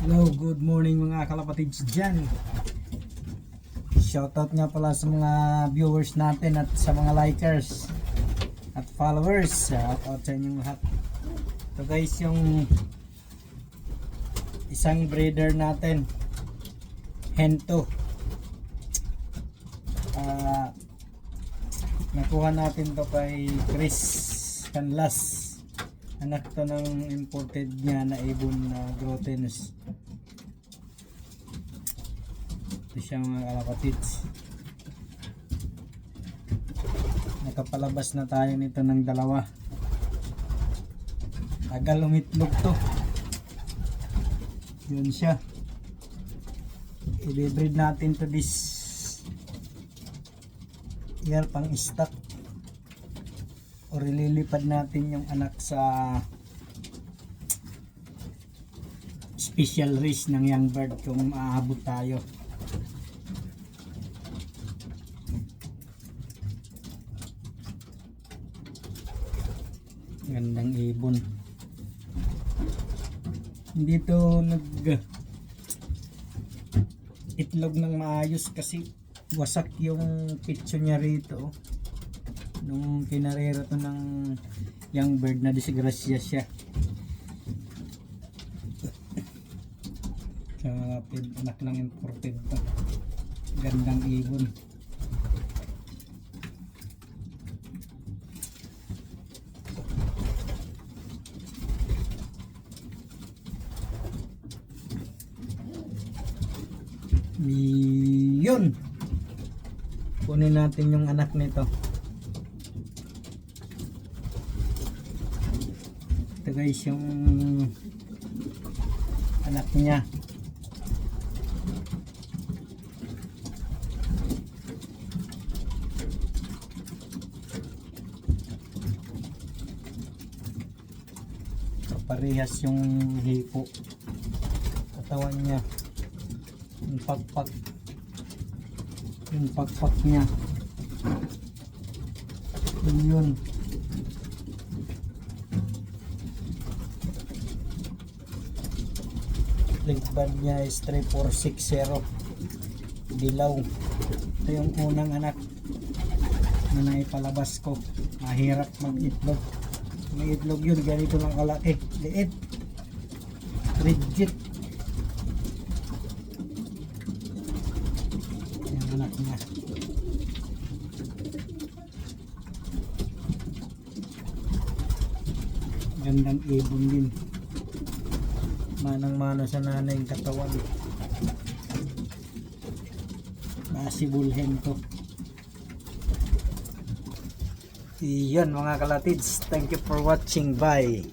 Hello, good morning mga kalapatids dyan. Shoutout nga pala sa mga viewers natin at sa mga likers at followers. Shoutout sa inyong lahat. Ito guys yung isang breeder natin. Hento. Ah, nakuha natin to kay Chris Canlas anak to ng imported niya na ibon na Grotenus ito siya mga kalapatids. Nakapalabas na tayo nito ng dalawa. Tagal umitlog to. Yun siya. I-breed natin to this year pang stock or ililipad natin yung anak sa special race ng young bird kung aabot tayo. Gandang ibon. Hindi to nag itlog ng maayos kasi wasak yung pitso niya rito oh nung kinarera to ng young bird na disgrasya siya. Kapit anak ng imported to. Gandang ibon. Yun. Kunin natin yung anak nito ito guys yung anak niya. Parehas yung hipo. Katawan niya. Yung pagpak yung pagpak niya. Yun yun link band niya is 3460 dilaw. Ito yung unang anak na naipalabas ko. Mahirap mag itlog may itlog yun ganito lang kalaki. Liit. Rigid. Yung anak niya. Gandang ibon din manang mano sa nanay yung katawan. Nasibulhin to Iyon mga kalatids. Thank you for watching. Bye